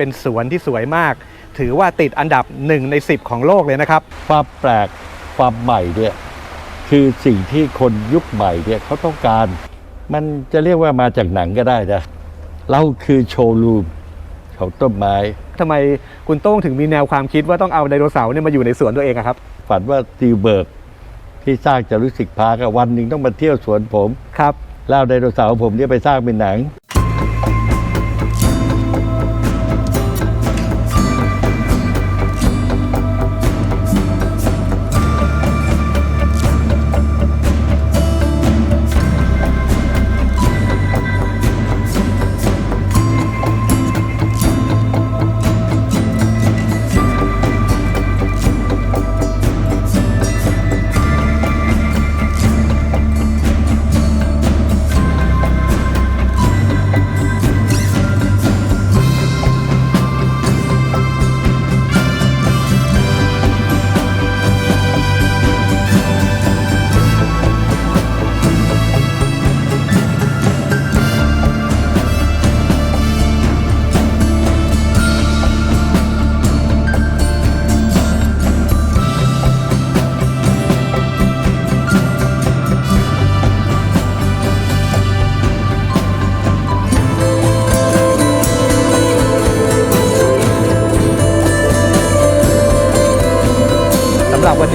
เป็นสวนที่สวยมาก ถือว่าติดอันดับหนึ่งใน 10 ของโลกเลยนะครับ ความแปลกความใหม่เนี่ยคือสิ่งที่คนยุคใหม่เนี่ยเขาต้องการ มันจะเรียกว่ามาจากหนังก็ได้นะเราคือโชว์รูมของต้นไม้ทำไมคุณโต้งถึงมีแนวความคิดว่าต้องเอาไดโนเสาร์เนี่ยมาอยู่ในสวนตัวเองอะครับ ฝันว่าสตีลเบิร์กที่สร้างจารุสิกพาร์กอะวันหนึ่งต้องมาเที่ยวสวนผมครับแล้วเอาไดโนเสาร์ผมเนี่ยไปสร้างเป็นหนัง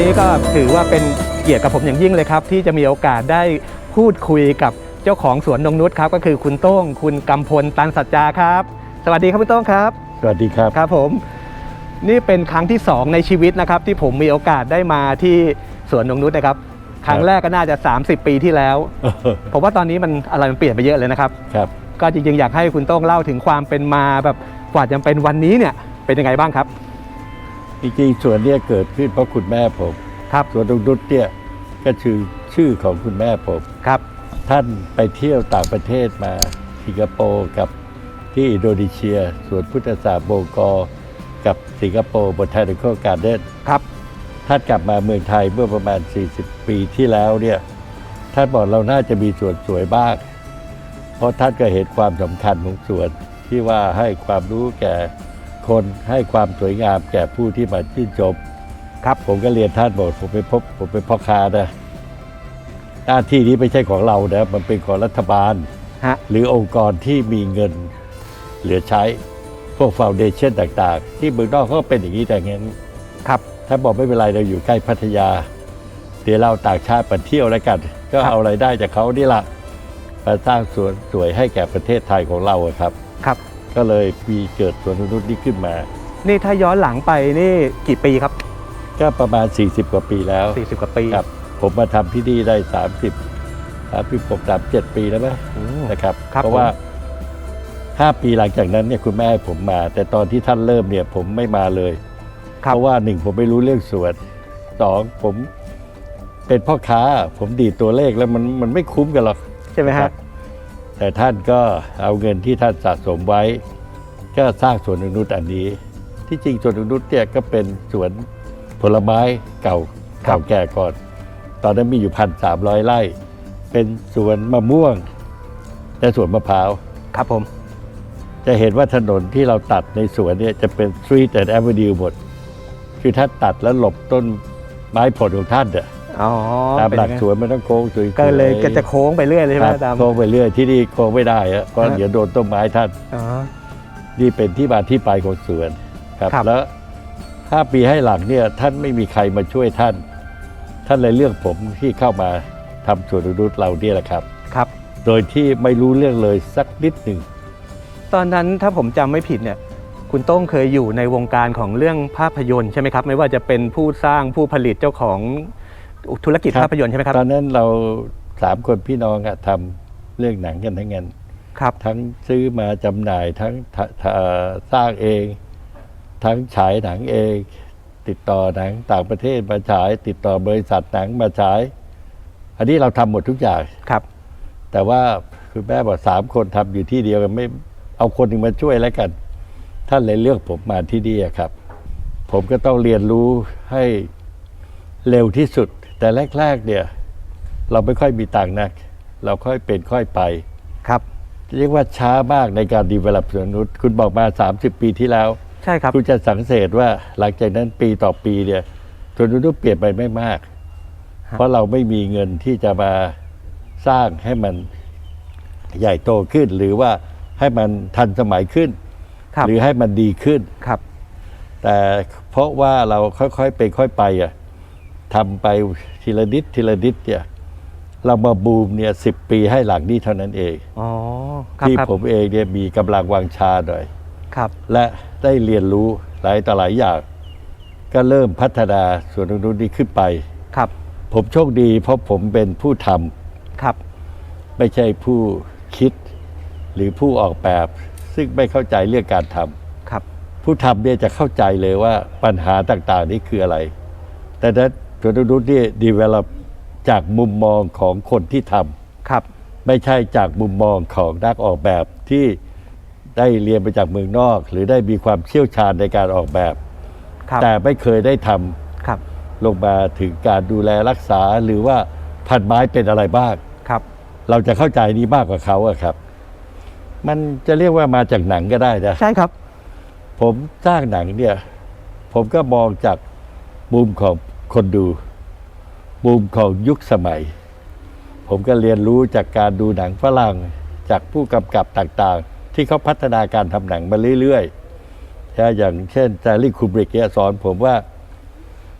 นนี้ก็ถือว่าเป็นเกียรติกับผมอย่างยิ่งเลยครับ ที่จะมีโอกาสได้พูดคุยกับเจ้าของสวนนงนุชครับ ก็คือคุณโต้ง คุณกำพลตันสัจจาครับ สวัสดีครับคุณโต้งครับ สวัสดีครับครับผม นี่เป็นครั้งที่ 2 ในชีวิตนะครับ ที่ผมมีโอกาสได้มาที่สวนนงนุชนะครับครั้งแรกก็น่าจะ 30 ปีที่แล้วผมว่าตอนนี้มันอะไรมันเปลี่ยนไปเยอะเลยนะครับครับ ก็จริงๆอยากให้คุณโต้งเล่าถึงความเป็นมาแบบกว่าจะเป็นวันนี้เนี่ยเป็นยังไงบ้างครับ จริงๆสวนเนี่ยเกิดขึ้นเพราะคุณแม่ผมครับสวนตรงนุชเนี่ยก็คือชื่อของคุณแม่ผม ครับ ท่านไปเที่ยวต่างประเทศมาสิงคโปร์กับที่อินโดนีเซียสวนพุทธศาสตร์โบกอร์กับสิงคโปร์บนทานิคอลการ์เด้นครับ ท่านกลับมาเมืองไทยเมื่อประมาณ 40 ปีที่แล้วเนี่ยท่านบอกเราน่าจะมีสวนสวยบ้าง เพราะท่านก็เห็นความสำคัญของสวนที่ว่าให้ความรู้แก่ คนให้ความสวยงามแก่ผู้ที่มาชื่นชมครับผมก็เรียนท่านบอกผมไปพบผมเป็นพ่อค้านะหน้าที่นี้ไม่ใช่ของเรานะมันเป็นของรัฐบาล ฮะ หรือองค์กรที่มีเงินเหลือใช้พวกฟาวเดชั่นต่างๆ ที่เมืองนอกเขาก็เป็นอย่างนี้แต่งั้นครับ ถ้าบอกไม่เป็นไรเราอยู่ใกล้พัทยา เดี๋ยวเราต่างชาติมาเที่ยวแล้วกัน ก็ครับเอาไรายได้จากเขานี่ละมาสร้างสวนสวยให้แก่ประเทศไทยของเราอะครับ ครับ ก็เลยมีเกิดสวนนุษย์นี้ขึ้นมา นี่ถ้าย้อนหลังไปนี่กี่ปีครับ ก็ประมาณ 40 กว่าปีแล้ว 40 กว่าปี ครับผมมาทำที่นี่ได้ 30 36 37ปีแล้วไหมโอ้นะครับ ครับเพราะว่า 5 ปีหลังจากนั้นเนี่ยคุณแม่ให้ผมมา แต่ตอนที่ท่านเริ่มเนี่ยผมไม่มาเลย ครับ เพราะว่าหนึ่งผมไม่รู้เรื่องสวนสองผมเป็นพ่อค้า ผมดีดตัวเลขแล้วมันมันไม่คุ้มกันหรอก ใช่ไหมครัฮะบ แต่ท่านก็เอาเงินที่ท่านสะสมไว้ ก็สร้างสวนอนุษย์อันนี้ ที่จริงสวนอนุษย์เนี่ยก็เป็นสวนผลไม้เก่าเก่าแก่ก่อน ตอนนั้นมีอยู่พันสามร้อยไร่ เป็นสวนมะม่วง และสวนมะพร้าว ครับผม จะเห็นว่าถนนที่เราตัดในสวนเนี่ยจะเป็น Street and Avenue หมด คือถ้าตัดแล้วหลบต้นไม้ผลของท่านอะ อ๋อตามเป็นหอลักย่างนั้นสวนมันต้องโค้งสวยๆก็เลยก็จะโค้งไปเรื่อยเลยใช่ไหมครับตามโค้งไปเรื่อยที่นี่โค้งไม่ได้อะเพราะฮะเดี๋ยวโดนต้นไม้ท่านอ๋อนี่เป็นที่มาที่ไปของสวนครับครับแล้วห้าปีให้หลังเนี่ยท่านไม่มีใครมาช่วยท่าน ท่านเลยเลือกผมที่เข้ามาทำสวนอนุษย์เราเนี่ยแหละครับครับ โดยที่ไม่รู้เรื่องเลยสักนิดหนึ่งตอนนั้นถ้าผมจำไม่ผิดเนี่ยคุณโต้งเคยอยู่ในวงการของเรื่องภาพยนตร์ใช่ไหมครับ ไม่ว่าจะเป็นผู้สร้างผู้ผลิตเจ้าของ ธุรกิจครับภาพยนตร์ใช่ไหมครับตอนนั้นเราสามคนพี่น้องอะทำเรื่องหนังกันทั้งนั้นครับ ทั้งซื้อมาจำหน่ายทั้งทะเอ่อสร้างเอง ทั้งฉายหนังเอง ติดต่อหนังต่างประเทศมาฉาย ติดต่อบริษัทหนังมาฉาย อันนี้เราทำหมดทุกอย่างครับ แต่ว่าคุณแม่บอกสามคนทำอยู่ที่เดียวกันไม่เอาคนหนึ่งมาช่วยแล้วกัน ท่านเลยเลือกผมมาที่นี่อะครับ ผมก็ต้องเรียนรู้ให้เร็วที่สุด แต่แรกๆเนี่ยเราไม่ค่อยมีตังค์นัก เราค่อยเป็นค่อยไป ครับ เรียกว่าช้ามากในการดีเวล็อปสวนนกนุษคุณบอกมา 30 ปีที่แล้ว ใช่ครับ คุณจะสังเกตว่าหลังจากนั้นปีต่อปีเนี่ยสวนนกนุษเปลี่ยนไปไม่มากครับเพราะเราไม่มีเงินที่จะมาสร้างให้มันใหญ่โตขึ้น หรือว่าให้มันทันสมัยขึ้นครับหรือให้มันดีขึ้นครับ แต่เพราะว่าเราค่อยๆไปค่อยไปอะ ทำไปทีละนิดทีละนิดเนี่ยเรามาบูมเนี่ยสิปีให้หลังนี้เท่านั้นเองอ๋อครับที่ครับผมเองเนี่ยมีกำลังวางชาหน่อย ครับและได้เรียนรู้หลายต่อหลายอย่าง ก็เริ่มพัฒนาส่วนตรงนู้นนี้ขึ้นไป ครับผมโชคดีเพราะผมเป็นผู้ทำครับไม่ใช่ผู้คิด หรือผู้ออกแบบ ซึ่งไม่เข้าใจเรื่องการทำ ครับผู้ทำเนี่ยจะเข้าใจเลยว่าปัญหาต่างๆ นี่คืออะไร แต่นั้น ส่วนตรงนู้นนี่ดีเวล p จากมุมมองของคนที่ทำครับไม่ใช่จากมุมมองของนักออกแบบที่ได้เรียนมาจากเมืองนอก หรือได้มีความเชี่ยวชาญในการออกแบบ ครับแต่ไม่เคยได้ทำครับลงมาถึงการดูแลรักษาหรือว่าพันไม้เป็นอะไรบ้าง ครับ เราจะเข้าใจนี้มากกว่าเขาอะครับ มันจะเรียกว่ามาจากหนังก็ได้นะ ใช่ครับ ผมสร้างหนังเนี่ย ผมก็มองจากมุมของ คนดู มุมของยุคสมัย ผมก็เรียนรู้จากการดูหนังฝรั่ง จากผู้กำกับต่างๆ ที่เขาพัฒนาการทำหนังมาเรื่อยๆนะอย่างเช่นแซลลี่คูบริกเนี่ยสอนผมว่า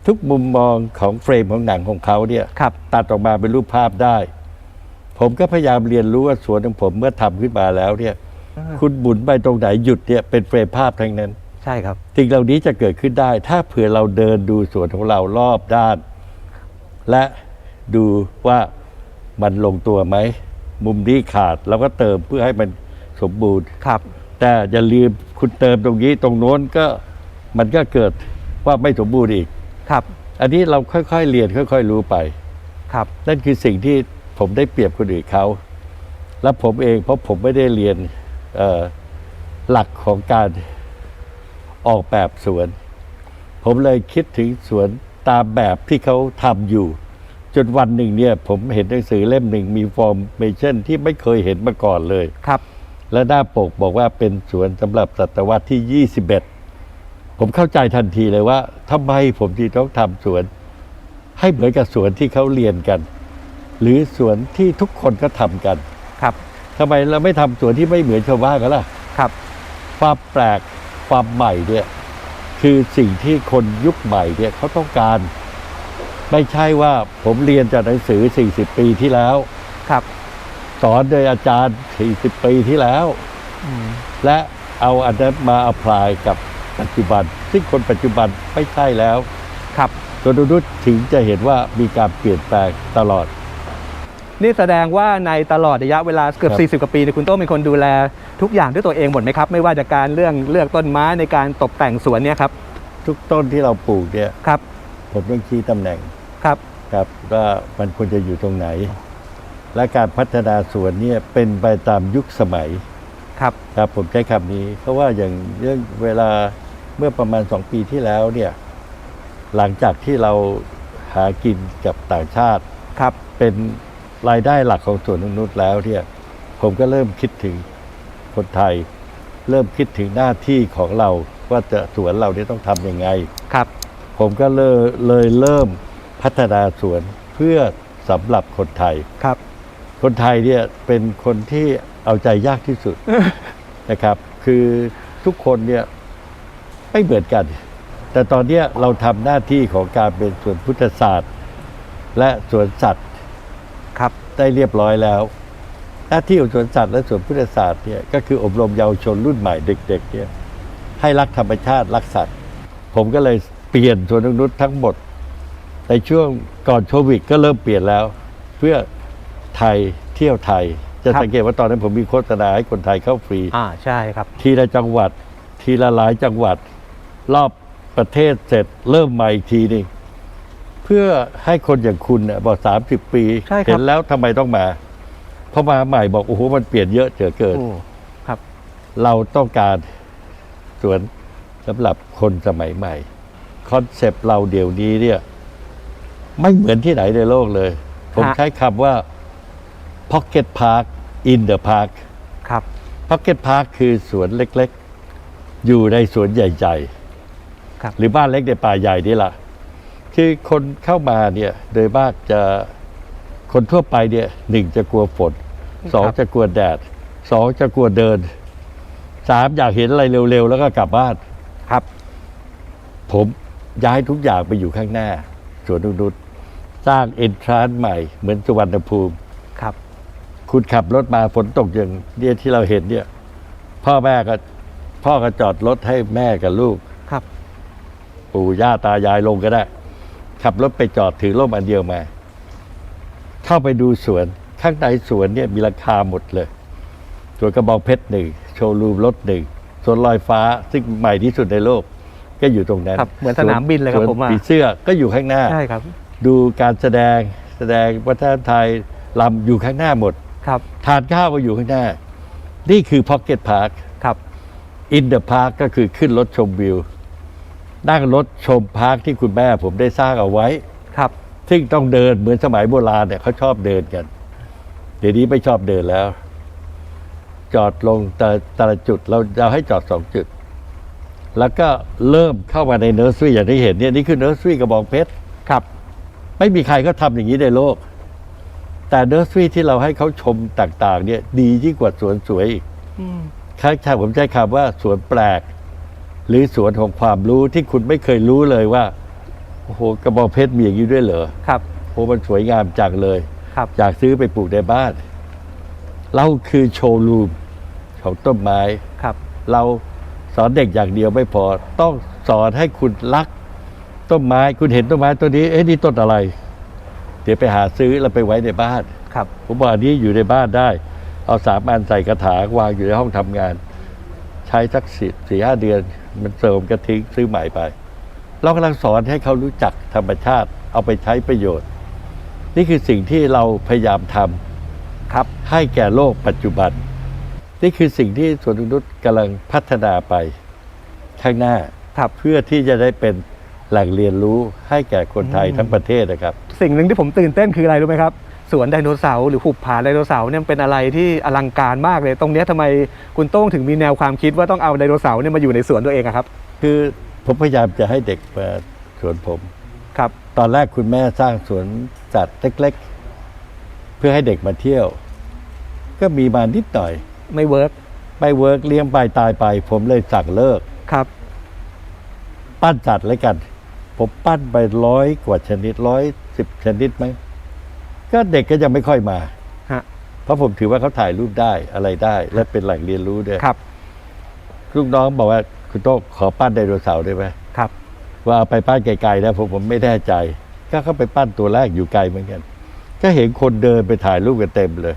ทุกมุมมองของเฟรมของหนังของเขาเนี่ยครับตัดออกมาเป็นรูปภาพได้ ผมก็พยายามเรียนรู้ว่าสวนของผมเมื่อทำขึ้นมาแล้วเนี่ย คุณบุนไปตรงไหนหยุดเนี่ยเป็นเฟรมภาพทั้งนั้น ใช่ครับสิ่งเหล่านี้จะเกิดขึ้นได้ ถ้าเผื่อเราเดินดูสวนของเรารอบด้าน และดูว่ามันลงตัวไหม มุมนี้ขาดเราก็เติมเพื่อให้มันสมบูรณ์ครับ แต่อย่าลืมคุณเติมตรงนี้ตรงโน้นก็มันก็เกิดว่าไม่สมบูรณ์อีกครับ อันนี้เราค่อยๆเรียนค่อย ๆ รู้ไปครับนั่นคือสิ่งที่ผมได้เปรียบคนอื่นเขา และผมเองเพราะผมไม่ได้เรียนเอ่อหลักของการ ออกแบบสวน ผมเลยคิดถึงสวนตามแบบที่เขาทำอยู่ จนวันหนึ่งเนี่ย ผมเห็นหนังสือเล่มหนึ่งมีฟอร์มเมชั่นที่ไม่เคยเห็นมาก่อนเลยครับ และหน้าปกบอกว่าเป็นสวนสำหรับศตวรรษที่ 21 ผมเข้าใจทันทีเลยว่าทำไมผมจึงต้องทำสวน ให้เหมือนกับสวนที่เขาเรียนกัน หรือสวนที่ทุกคนก็ทำกันครับทำไมเราไม่ทำสวนที่ไม่เหมือนชาวบ้านกันล่ะครับ ความแปลก ความใหม่เนี่ยคือสิ่งที่คนยุคใหม่เนี่ยเขาต้องการ ไม่ใช่ว่าผมเรียนจากหนังสือ 40 ปีที่แล้ว ครับ สอนโดยอาจารย์ 40 ปีที่แล้วอืมและเอาอันนั้นมาอพพลายกับปัจจุบัน ซึ่งคนปัจจุบันไม่ใช่แล้ว ครับตัวนุษย์ถึงจะเห็นว่ามีการเปลี่ยนแปลงตลอด นี่แสดงว่าในตลอดระยะเวลาเกือบครับ40 กว่าปีเนี่ยคุณโต้งเป็นคนดูแลทุกอย่างด้วยตัวเองหมดไหมครับ ไม่ว่าจะการเรื่องเลือกต้นไม้ในการตกแต่งสวนเนี่ยครับ ทุกต้นที่เราปลูกเนี่ยครับ ผมต้องชี้ตำแหน่งครับครับว่ามันควรจะอยู่ตรงไหน และการพัฒนาสวนเนี่ยเป็นไปตามยุคสมัยครับครับผมใช้คำนี้เพราะว่าอย่างเรื่องเวลาเมื่อประมาณสองปีที่แล้วเนี่ยหลังจากที่เราหากินกับต่างชาติครับเป็น รายได้หลักของสวนนกนุษย์แล้วเนี่ยผมก็เริ่มคิดถึงคนไทย เริ่มคิดถึงหน้าที่ของเราว่าจะสวนเราเนี่ยต้องทำยังไงครับ ผมก็เลยเลยเริ่มพัฒนาสวนเพื่อสำหรับคนไทยครับ คนไทยเนี่ยเป็นคนที่เอาใจยากที่สุดนะครับ คือทุกคนเนี่ยไม่เหมือนกัน แต่ตอนเนี้ยเราทำหน้าที่ของการเป็นสวนพุทธศาสตร์ และสวนสัตว์ครับ ได้เรียบร้อยแล้ว หน้าที่ของสวนสัตว์และสวนพุทธศาสตร์เนี่ยก็คืออบรมเยาวชนรุ่นใหม่เด็กๆเนี่ยให้รักธรรมชาติรักสัตว์ ผมก็เลยเปลี่ยนสวนนกนุษย์ทั้งหมด ในช่วงก่อนโควิดก็เริ่มเปลี่ยนแล้ว เพื่อไทยเที่ยวไทย จะครับสังเกตว่าตอนนั้นผมมีโฆษณาให้คนไทยเข้าฟรี อ่าใช่ครับ ทีละจังหวัด ทีละหลายจังหวัด รอบประเทศเสร็จเริ่มใหม่อีกทีหนึง เพื่อให้คนอย่างคุณเนี่ยบอกสามสิบปี ใช่ครับ เห็นแล้วทำไมต้องมาเพราะมาใหม่บอกโอ้โหมันเปลี่ยนเยอะเจอเกิน โอ้ครับเราต้องการสวนสำหรับคนสมัยใหม่ คอนเซปต์เราเดี๋ยวนี้เนี่ย ไม่เหมือนที่ไหนในโลกเลย ผมฮะใช้คำว่า Pocket Park in the Park ครับพ็อกเก็ตพาร์คคือสวนเล็กๆ อยู่ในสวนใหญ่ครับ ๆ หรือบ้านเล็กในป่าใหญ่นี่แหละ คือคนเข้ามาเนี่ยโดยมากจะคนทั่วไปเนี่ยหนึ่งจะกลัวฝนสองจะกลัวแดดสองจะกลัวเดินสามอยากเห็นอะไรเร็วๆ แล้วก็กลับบ้านครับ ผมย้ายทุกอย่างไปอยู่ข้างหน้าสวนนกนุษสร้างเอ็นทรานใหม่ เหมือนสุวรรณภูมิครับ คุณขับรถมาฝนตกอย่างเนี่ยที่เราเห็นเนี่ย พ่อแม่ก็ พ่อก็จอดรถให้แม่กับลูกครับ ปู่ย่าตายายลงก็ได้ ขับรถไปจอดถือร่มอันเดียวมา เข้าไปดูสวน ข้างในสวนเนี่ยมีราคาหมดเลยสวนกระบองเพชรหนึ่งโชว์รูมรถหนึ่งสวนลอยฟ้าซึ่งใหม่ที่สุดในโลก ก็อยู่ตรงนั้นครับเหมือนสนามบินเลยครับสวนผมว่าผีเสื้อก็อยู่ข้างหน้าใช่ครับ ดูการแสดงแสดงวัฒนธรรมไทยลำอยู่ข้างหน้าหมดครับทานข้าวก็อยู่ข้างหน้า นี่คือพ็อกเก็ตพาร์คครับอินเดอะพาร์คก็คือขึ้นรถชมวิว นั่งรถชมพาร์คที่คุณแม่ผมได้สร้างเอาไว้ ครับ ซึ่งต้องเดินเหมือนสมัยโบราณเนี่ยเขาชอบเดินกัน เดี๋ยวนี้ไม่ชอบเดินแล้ว จอดลงแต่แต่ละจุดเราเราให้จอดสองจุด แล้วก็เริ่มเข้ามาในเนอร์สรี่อย่างที่เห็นเนี่ยนี่คือเนอร์สรี่กระบองเพชรครับ ไม่มีใครก็ทำอย่างนี้ในโลก แต่เนอร์สรี่ที่เราให้เขาชมต่าง ๆ เนี่ย ดียิ่งกว่าสวนสวยอีกอืมครั้งผมใช้คำว่าสวนแปลก หรือสวนของความรู้ที่คุณไม่เคยรู้เลยว่าโอ้โหกระบองเพชรมีอย่างนี้ด้วยเหรอครับโอ้มันสวยงามจังเลยครับอยากซื้อไปปลูกในบ้าน เราคือโชว์รูมของต้นไม้ครับ เราสอนเด็กอย่างเดียวไม่พอ ต้องสอนให้คุณรักต้นไม้คุณเห็นต้นไม้ต้นนี้เอ๊ะนี่ต้นอะไร เดี๋ยวไปหาซื้อแล้วไปไว้ในบ้านครับผมบอกอันนี้อยู่ในบ้านได้ เอาสามอันใส่กระถางวางอยู่ในห้องทำงาน ใช้สักสี่สี่ห้าเดือน มันเสริมก็ทิ้งซื้อใหม่ไป เรากำลังสอนให้เขารู้จักธรรมชาติเอาไปใช้ประโยชน์ นี่คือสิ่งที่เราพยายามทำครับให้แก่โลกปัจจุบัน นี่คือสิ่งที่สวนนกนุษย์กำลังพัฒนาไป ข้างหน้าครับเพื่อที่จะได้เป็นแหล่งเรียนรู้ให้แก่คนไทยทั้งประเทศนะครับ สิ่งหนึ่งที่ผมตื่นเต้นคืออะไรรู้ไหมครับ สวนไดโนเสาร์หรือหุบผาไดโนเสาร์เนี่ยเป็นอะไรที่อลังการมากเลย ตรงเนี้ยทำไมคุณโต้งถึงมีแนวความคิดว่าต้องเอาไดโนเสาร์เนี่ยมาอยู่ในสวนตัวเองอะครับ คือผมพยายามจะให้เด็กมาสวนผมครับ ตอนแรกคุณแม่สร้างสวนสัตว์เล็ก ๆ เพื่อให้เด็กมาเที่ยว ก็มีมานิดหน่อย ไม่เวิร์กไม่เวิร์กเลี้ยงไปตายไป ผมเลยสั่งเลิกครับ ปั้นสัตว์เลยกัน ผมปั้นไปร้อยกว่าชนิดร้อยสิบชนิดไหม ก็เด็กก็ยังไม่ค่อยมา ฮะ เพราะผมถือว่าเขาถ่ายรูปได้อะไรได้ และเป็นแหล่งเรียนรู้ด้วยครับ ลูกน้องบอกว่าคุณโต้งขอปั้นไดโนเสาร์ได้ไหมครับ ว่าเอาไปปั้นไกลๆนะผมผมไม่แน่ใจ ก็เข้าไปปั้นตัวแรกอยู่ไกลเหมือนกัน ก็เห็นคนเดินไปถ่ายรูปกันเต็มเลย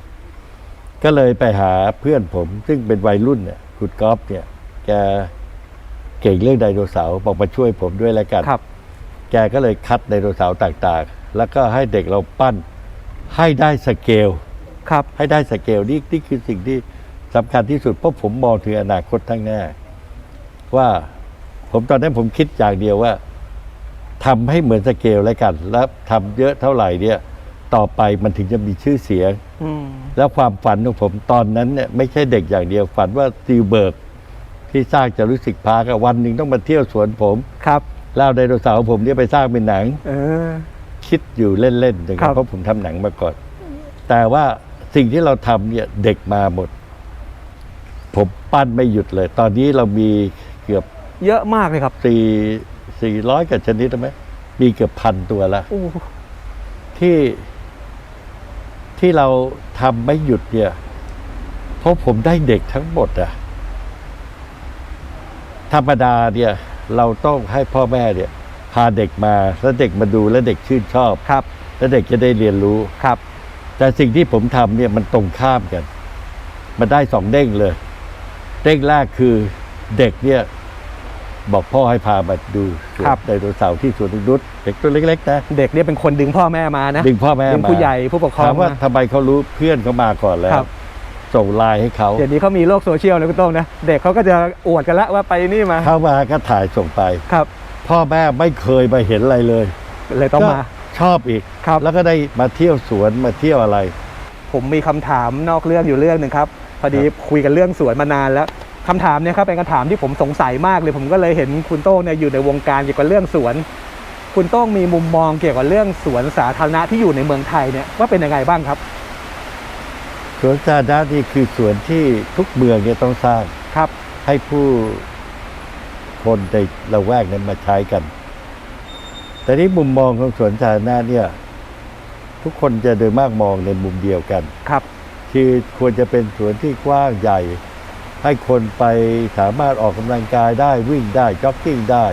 ก็เลยไปหาเพื่อนผม ซึ่งเป็นวัยรุ่นเนี่ยคุณก๊อฟเนี่ย แกเก่งเรื่องไดโนเสาร์บอกมาช่วยผมด้วยแล้วกัน ครับ แกก็เลยคัดไดโนเสาร์ต่างๆ แล้วก็ให้เด็กเราปั้น ให้ได้สเกลครับ ให้ได้สเกลนี่นี่คือสิ่งที่สำคัญที่สุด เพราะผมมองถึงอนาคตทั้างหน้า ว่าผมตอนนั้นผมคิดอย่างเดียวว่าทำให้เหมือนสเกลแล้วกัน แล้วทำเยอะเท่าไหร่เนี่ย ต่อไปมันถึงจะมีชื่อเสียงอืมแล้วความฝันของผมตอนนั้นเนี่ยไม่ใช่เด็กอย่างเดียวฝันว่าซีลเบิร์กที่สร้างจารุสิกพาร์คอะวันหนึ่งต้องมาเที่ยวสวนผมครับแล้วเอาไดโนเสาร์ผมเนี่ยไปสร้างเป็นหนังเออ คิดอยู่เล่นๆอย่างครันั้นบเพราะผมทำหนังมาก่อน แต่ว่าสิ่งที่เราทำเนี่ยเด็กมาหมด ผมปั้นไม่หยุดเลย ตอนนี้เรามีเกือบเยอะมากเลยครับสี่สี่ร้อยกับชนิดไหมมีเกือบพันตัวละโอ้ที่ที่เราทำไม่หยุดเนี่ยเพราะผมได้เด็กทั้งหมดอะธรรมดาเนี่ย เราต้องให้พ่อแม่เนี่ย พาเด็กมาแล้วเด็กมาดูแล้วเด็กชื่นชอบครับ แล้วเด็กจะได้เรียนรู้ครับ แต่สิ่งที่ผมทำเนี่ยมันตรงข้ามกัน มันได้สองเด้งเลย เด้งแรกคือเด็กเนี่ยบอกพ่อให้พามาดูสวนครับไดโนเสาร์ที่สวนนกนุษย์เด็กตัวเล็กๆนะเด็กเนี่ยเป็นคนดึงพ่อแม่มานะดึงพ่อแม่ดึงมาผู้ใหญ่ผู้ปกครอถางมว่ามาทำไมเขารู้เพื่อนเขามาก่อนแล้วครับส่งไลน์ให้เขาเดี๋ยวนี้เขามีโลกโซเชียลนะคุณโต้งนะเด็กเขาก็จะอวดกันละว่าไปนี่มาเข้ามาก็ถ่ายส่งไปครับ พ่อแม่ไม่เคยมาเห็นอะไรเลยเลยต้องมาก็ชอบอีกครับ แล้วก็ได้มาเที่ยวสวนมาเที่ยวอะไร ผมมีคำถามนอกเรื่องอยู่เรื่องหนึ่งครับ พอดีคุยกันเรื่องสวนมานานแล้วคำถามเนี่ยครับเป็นคำถามที่ผมสงสัยมากเลย ผมก็เลยเห็นคุณโต้งเนี่ยอยู่ในวงการเกี่ยวกับเรื่องสวน คุณโต้งมีมุมมองเกี่ยวกับเรื่องสวนสาธารณะที่อยู่ในเมืองไทยเนี่ยว่าเป็นยังไงบ้างครับ สวนสาธารณะนี่คือสวนที่ทุกเมืองเนี่ยต้องสร้างครับ ให้ผู้ คนในละแวกนั้นมาใช้กัน แต่นี้มุมมองของสวนสาธารณะเนี่ย ทุกคนจะโดยมากมองในมุมเดียวกันครับ คือควรจะเป็นสวนที่กว้างใหญ่ ให้คนไปสามารถออกกำลังกายได้วิ่งได้จ็อกกิ้งได้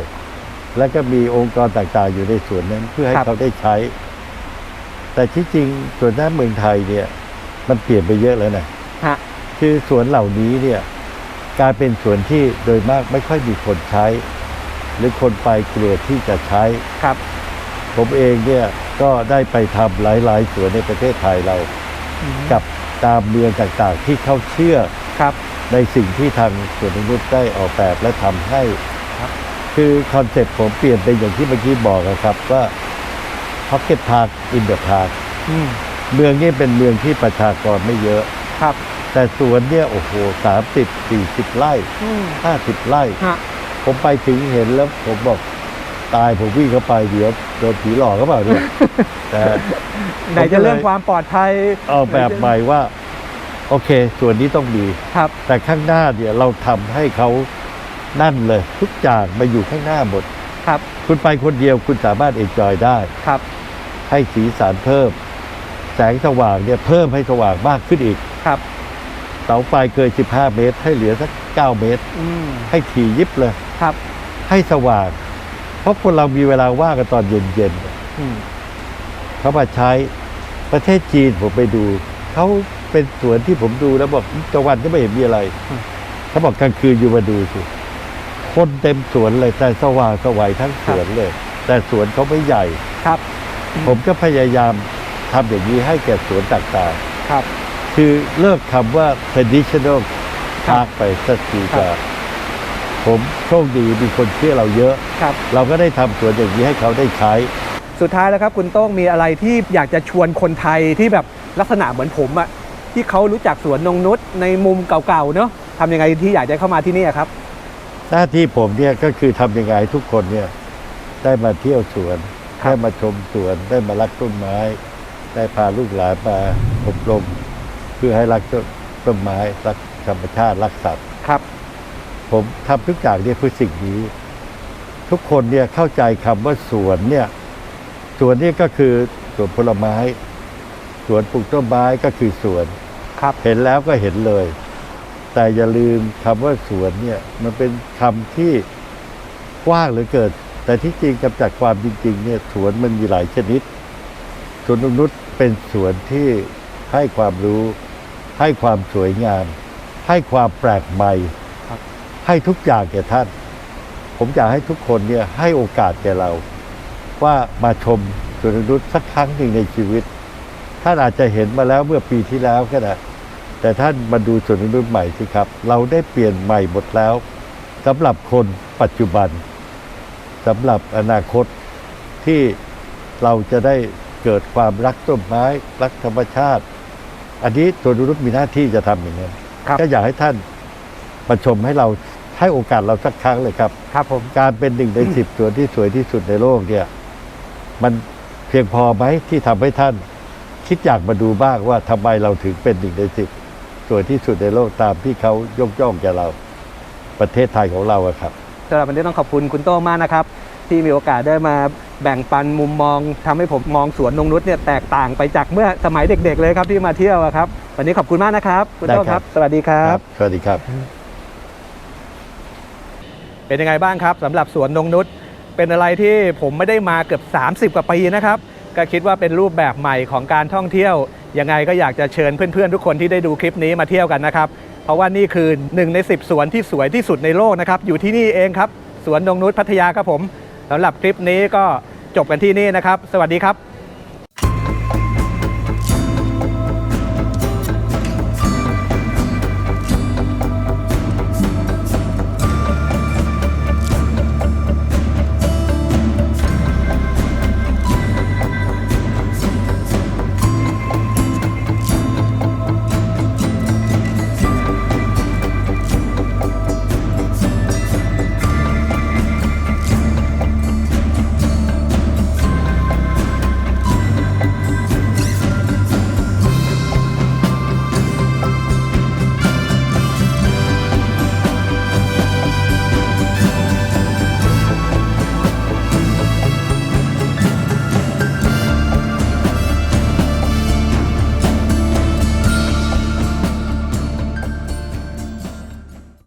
แล้วก็มีองค์กรต่างๆ อยู่ในสวนนั้นเพื่อให้ครับเขาได้ใช้ แต่ที่จริงสวนน้ำเมืองไทยเนี่ย มันเปลี่ยนไปเยอะแล้วนะฮะคือสวนเหล่านี้เนี่ย กลายเป็นสวนที่โดยมากไม่ค่อยมีคนใช้ หรือคนไปกลัวที่จะใช้ ครับ ผมเองเนี่ยก็ได้ไปทำหลาย ๆ สวนในประเทศไทยเรากับตามเมืองต่างๆ ที่เขาเชื่อครับ ในสิ่งที่ทางสวนนงนุษย์ได้ออกแบบและทำให้ครับ คือคอนเซ็ปต์ผมเปลี่ยนไปอย่างที่เมื่อกี้บอกนะครับว่า Pocket Park in the Park อืมเมืองนี้เป็นเมืองที่ประชากรไม่เยอะ ครับ แต่สวนเนี่ยโอ้โหสามสิบสี่สิบไร่อืมห้าสิบไร่ ฮะผมไปถึงเห็นแล้วผมบอกตายผมวิ่งเข้าไปเดี๋ยวโดนผีหลอกก็เปล่าเนี่ย แต่ไหนจะเรื่องความปลอดภัยออกแบบใหม่ว่า โอเค ส่วนนี้ต้องมี ครับ แต่ข้างหน้าเนี่ยเราทำให้เขานั่นเลย ทุกอย่างมาอยู่ข้างหน้าหมดครับ คุณไปคนเดียวคุณสามารถเอนจอยได้ ครับ ให้สีสันเพิ่ม แสงสว่างเนี่ยเพิ่มให้สว่างมากขึ้นอีก ครับ เสาไฟเกิน15 เมตร ให้เหลือสัก 9 เมตร อืมให้ถี่ยิบเลย ครับให้สว่าง เพราะคนเรามีเวลาว่างกันตอนเย็นอืมๆเขามาใช้ประเทศจีนผมไปดู เขาเป็นสวนที่ผมดูแล้วบอกกลางวันก็ไม่เห็นมีอะไรเขาบอกกลางคืนอยู่มาดูสิคนเต็มสวนเลยแต่สว่างสวัยทั้งสวนเลย แต่สวนเขาไม่ใหญ่ ครับ ผมก็พยายามทำอย่างนี้ให้แก่สวนต่างครับๆ คือเลิกคำว่า traditional ครับ park ไปสักทีครัจะบผมโชคดีมีคนเชื่อเราเยอะ ครับ เราก็ได้ทำสวนอย่างนี้ให้เขาได้ใช้ สุดท้ายแล้วครับคุณโต้งมีอะไรที่อยากจะชวนคนไทยที่แบบลักษณะเหมือนผมอะที่เขารู้จักสวนนงนุษในมุมเก่าๆเนอะทำยังไงที่อยากจะเข้ามาที่นี่ครับ หน้าที่ผมเนี่ยก็คือทำยังไงให้ทุกคนเนี่ยได้มาเที่ยวสวน ครับ ได้มาชมสวน ได้มารักต้นไม้ ได้พาลูกหลานมาอบรม เพื่อให้รักต้นต้นไม้รักธรรมชาติรักสัตว์ครับ ผมทำทุกอย่างเนี่ยเพื่อสิ่งนี้ ทุกคนเนี่ยเข้าใจคำว่าสวนเนี่ยสวนเนี่ยก็คือสวนผลไม้ สวนปลูกต้นไม้ก็คือสวนครับเห็นแล้วก็เห็นเลย แต่อย่าลืมคำว่าสวนเนี่ยมันเป็นคำที่กว้างเหลือเกินแต่ที่จริงกับจากความจริง ๆ เนี่ยสวนมันมีหลายชนิดสวนนงนุษย์เป็นสวนที่ให้ความรู้ ให้ความสวยงาม ให้ความแปลกใหม่ครับให้ทุกอย่างแก่ท่าน ผมอยากให้ทุกคนเนี่ยให้โอกาสแก่เรา ว่ามาชมสวนนงนุษย์สักครั้งหนึ่งในชีวิต ท่านอาจจะเห็นมาแล้วเมื่อปีที่แล้วก็ได้แต่ท่านมาดูสวนนงนุษย์ใหม่สิครับ เราได้เปลี่ยนใหม่หมดแล้วสำหรับคนปัจจุบันสำหรับอนาคตที่เราจะได้เกิดความรักต้นไม้ รักธรรมชาติ อันนี้สวนนงนุษย์มีหน้าที่จะทำอย่างนั้นครับก็อยากให้ท่านมาชมให้เราให้โอกาสเราสักครั้งเลยครับ ครับผมการเป็นหนึ่งในสิบสวนที่สวยที่สุดในโลกเนี่ย มันเพียงพอไหมที่ทำให้ท่าน คิดอยากมาดูบ้างว่าทำไมเราถึงเป็นหนึ่งในสิบสวยที่สุดในโลกตามที่เขายกย่องแก่เราประเทศไทยของเราอะครับสำหรับวันนี้ต้องขอบคุณคุณโต้งมากนะครับ ที่มีโอกาสได้มา แบ่งปันมุมมองทำให้ผมมองสวนนงนุษเนี่ยแตกต่างไปจากเมื่อสมัยเด็ก ๆ เลยครับที่มาเที่ยวอะครับ วันนี้ขอบคุณมากนะครับคุณโต้งได้คครัรับบสวัสดีครับ สวัสดีครับ เป็นยังไงบ้างครับสำหรับสวนนงนุษเป็นอะไรที่ผมไม่ได้มาเกือบ 30 กว่าปีนะครับ ก็คิดว่าเป็นรูปแบบใหม่ของการท่องเที่ยว ยังไงก็อยากจะเชิญเพื่อนๆ ทุกคนที่ได้ดูคลิปนี้มาเที่ยวกันนะครับ เพราะว่านี่คือหนึ่งใน 10 สวนที่สวยที่สุดในโลกนะครับ อยู่ที่นี่เองครับ สวนนงนุษพัทยาครับผม สำหรับคลิปนี้ก็จบกันที่นี่นะครับ สวัสดีครับ